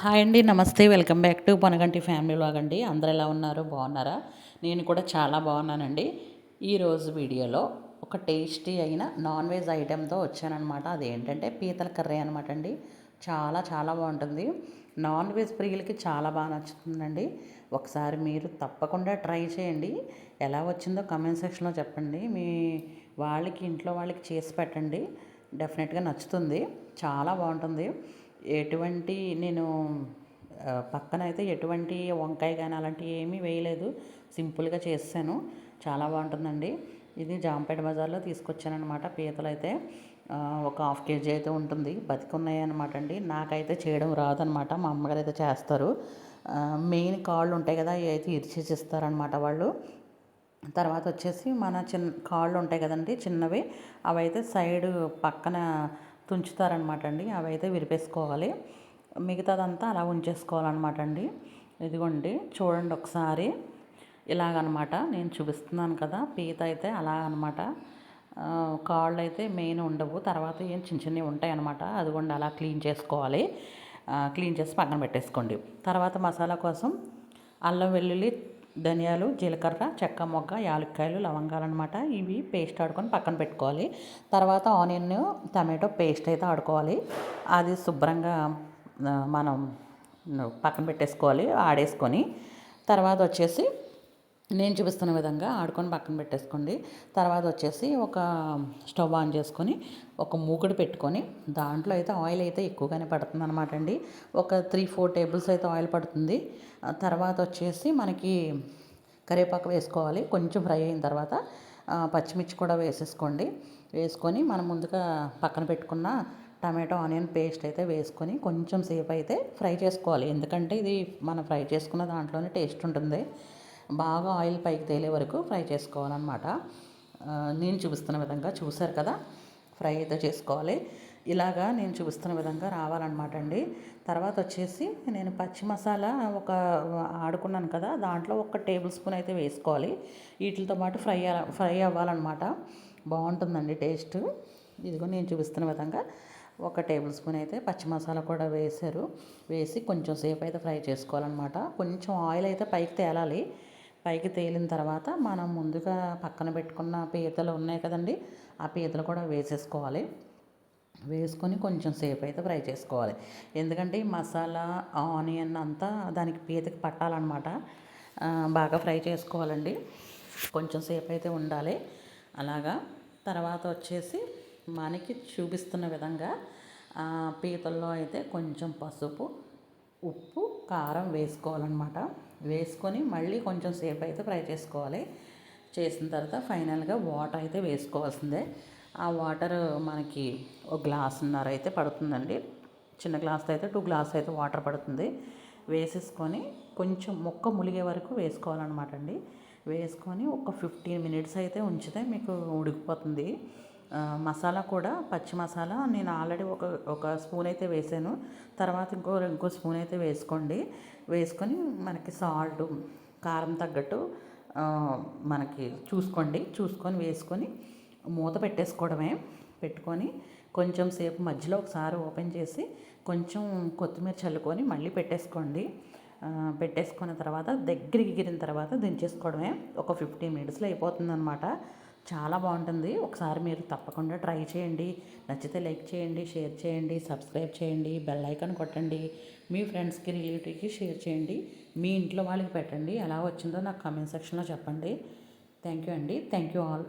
Hi అండి నమస్తే. Welcome back to Panaganti family vlog అండి. అందరు ఎలా ఉన్నారు? బాగున్నారా? నేను కూడా చాలా బాగున్నానండి. ఈరోజు వీడియోలో ఒక టేస్టీ అయిన నాన్ వెజ్ ఐటెంతో వచ్చానమాట అదేంటంటే పీతల కర్రీ అనమాట అండి. చాలా చాలా బాగుంటుంది. నాన్ వెజ్ ప్రియులకి చాలా బాగా నచ్చుతుందండి. ఒకసారి మీరు తప్పకుండా ట్రై చేయండి. ఎలా వచ్చిందో కమెంట్ సెక్షన్లో చెప్పండి. మీ వాళ్ళకి ఇంట్లో వాళ్ళకి చేసి పెట్టండి. డెఫినెట్గా నచ్చుతుంది. చాలా బాగుంటుంది. ఎటువంటి నేను పక్కన అయితే ఎటువంటి వంకాయ కానీ అలాంటివి ఏమీ వేయలేదు. సింపుల్గా చేసాను చాలా బాగుంటుందండి. ఇది జాంపేట బజార్లో తీసుకొచ్చానమాట పీతలు అయితే ఒక హాఫ్ కేజీ అయితే ఉంటుంది. బతికున్నాయి అనమాట అండి నాకైతే చేయడం రాదనమాట మా అమ్మగారు అయితే చేస్తారు మెయిన్ కాళ్ళు ఉంటాయి కదా అవి అయితే ఇరిచేసిస్తారనమాట వాళ్ళు. తర్వాత వచ్చేసి మన చిన్న కాళ్ళు ఉంటాయి కదండి చిన్నవి. అవి అయితే సైడ్ పక్కన తుంచుతారనమాట అండి. అవి అయితే విరిపేసుకోవాలి. మిగతాదంతా అలా ఉంచేసుకోవాలన్నమాట అండి. ఇదిగోండి చూడండి ఒకసారి. ఇలాగనమాట నేను చూపిస్తున్నాను కదా పీత అయితే అలా అనమాట కాళ్ళు అయితే మెయిన్ ఉండవు తర్వాత ఏం చిన్న చిన్నవి ఉంటాయి అనమాట అదిగోండి అలా క్లీన్ చేసుకోవాలి. క్లీన్ చేసి పక్కన పెట్టేసుకోండి. తర్వాత మసాలా కోసం అల్లం వెల్లుల్లి ధనియాలు జీలకర్ర చెక్క మొగ్గ యాలక్కాయలు లవంగాలు అనమాట ఇవి పేస్ట్ ఆడుకొని పక్కన పెట్టుకోవాలి. తర్వాత ఆనియన్ టమాటో పేస్ట్ అయితే ఆడుకోవాలి. అది శుభ్రంగా మనం పక్కన పెట్టేసుకోవాలి ఆడేసుకొని. తర్వాత వచ్చేసి నేను చూపిస్తున్న విధంగా ఆడుకొని పక్కన పెట్టేసుకోండి. తర్వాత వచ్చేసి ఒక స్టవ్ ఆన్ చేసుకొని ఒక మూకుడు పెట్టుకొని దాంట్లో అయితే ఆయిల్ అయితే ఎక్కువగానే పడుతుంది అనమాట అండి. ఒక త్రీ ఫోర్ టేబుల్స్ అయితే ఆయిల్ పడుతుంది. తర్వాత వచ్చేసి మనకి కరివేపాకు వేసుకోవాలి. కొంచెం ఫ్రై అయిన తర్వాత పచ్చిమిర్చి కూడా వేసేసుకోండి. వేసుకొని మనం ముందుగా పక్కన పెట్టుకున్న టమాటో ఆనియన్ పేస్ట్ అయితే వేసుకొని కొంచెం సేపు అయితే ఫ్రై చేసుకోవాలి. ఎందుకంటే ఇది మనం ఫ్రై చేసుకున్న దాంట్లోనే టేస్ట్ ఉంటుంది. బాగా ఆయిల్ పైకి తేలే వరకు ఫ్రై చేసుకోవాలన్నమాట. నేను చూపిస్తున్న విధంగా చూసారు కదా? ఫ్రై అయితే చేసుకోవాలి. ఇలాగా నేను చూపిస్తున్న విధంగా రావాలన్నమాట అండి. తర్వాత వచ్చేసి నేను పచ్చి మసాలా ఒక ఆడుకున్నాను కదా దాంట్లో ఒక టేబుల్ స్పూన్ అయితే వేసుకోవాలి. వీటితో పాటు ఫ్రై ఫ్రై అవ్వాలన్నమాట. బాగుంటుందండి టేస్ట్. ఇదిగో నేను చూపిస్తున్న విధంగా ఒక టేబుల్ స్పూన్ అయితే పచ్చి మసాలా కూడా వేశారు. వేసి కొంచెం సేపు అయితే ఫ్రై చేసుకోవాలన్నమాట. కొంచెం ఆయిల్ అయితే పైకి తేలాలి. పైకి తేలిన తర్వాత మనం ముందుగా పక్కన పెట్టుకున్న పీతలు ఉన్నాయి కదండి ఆ పీతలు కూడా వేసేసుకోవాలి. వేసుకొని కొంచెం సేపు అయితే ఫ్రై చేసుకోవాలి. ఎందుకంటే ఈ మసాలా ఆనియన్ అంతా దానికి పీతకి పట్టాలన్నమాట. బాగా ఫ్రై చేసుకోవాలండి. కొంచెం సేపు అయితే ఉండాలి. అలాగా తర్వాత వచ్చేసి మనకి చూపిస్తున్న విధంగా పీతల్లో అయితే కొంచెం పసుపు ఉప్పు కారం వేసుకోవాలన్నమాట. వేసుకొని మళ్ళీ కొంచెం సేపు అయితే ఫ్రై చేసుకోవాలి. చేసిన తర్వాత ఫైనల్గా వాటర్ అయితే వేసుకోవాల్సిందే. ఆ వాటర్ మనకి ఒక గ్లాసున్నర అయితే పడుతుందండి. చిన్న గ్లాస్ అయితే టూ గ్లాస్ అయితే వాటర్ పడుతుంది. వేసేసుకొని కొంచెం మొక్క ములిగే వరకు వేసుకోవాలన్నమాట అండి. వేసుకొని ఒక ఫిఫ్టీన్ మినిట్స్ అయితే ఉంచితే మీకు ఉడికిపోతుంది. మసాలా కూడా పచ్చి మసాలా నేను ఆల్రెడీ ఒక ఒక స్పూన్ అయితే వేసాను. తర్వాత ఇంకో ఇంకో స్పూన్ అయితే వేసుకోండి. వేసుకొని మనకి సాల్ట్ కారం తగ్గట్టు మనకి చూసుకోండి. చూసుకొని వేసుకొని మూత పెట్టేసుకోవడమే. పెట్టుకొని కొంచెం సేపు మధ్యలో ఒకసారి ఓపెన్ చేసి కొంచెం కొత్తిమీర చల్లుకొని మళ్ళీ పెట్టేసుకోండి. పెట్టేసుకున్న తర్వాత దగ్గరికి గిరిన తర్వాత దించేసుకోవడమే. ఒక ఫిఫ్టీన్ మినిట్స్లో అయిపోతుంది అనమాట చాలా బాగుంటుంది. ఒకసారి మీరు తప్పకుండా ట్రై చేయండి. నచ్చితే లైక్ చేయండి షేర్ చేయండి సబ్స్క్రైబ్ చేయండి బెల్ ఐకాన్ కొట్టండి మీ ఫ్రెండ్స్కి రిలేటివ్కి షేర్ చేయండి మీ ఇంట్లో వాళ్ళకి పెట్టండి. ఎలా వచ్చిందో నాకు కామెంట్ సెక్షన్లో చెప్పండి. థ్యాంక్ యూ అండి. Thank you all.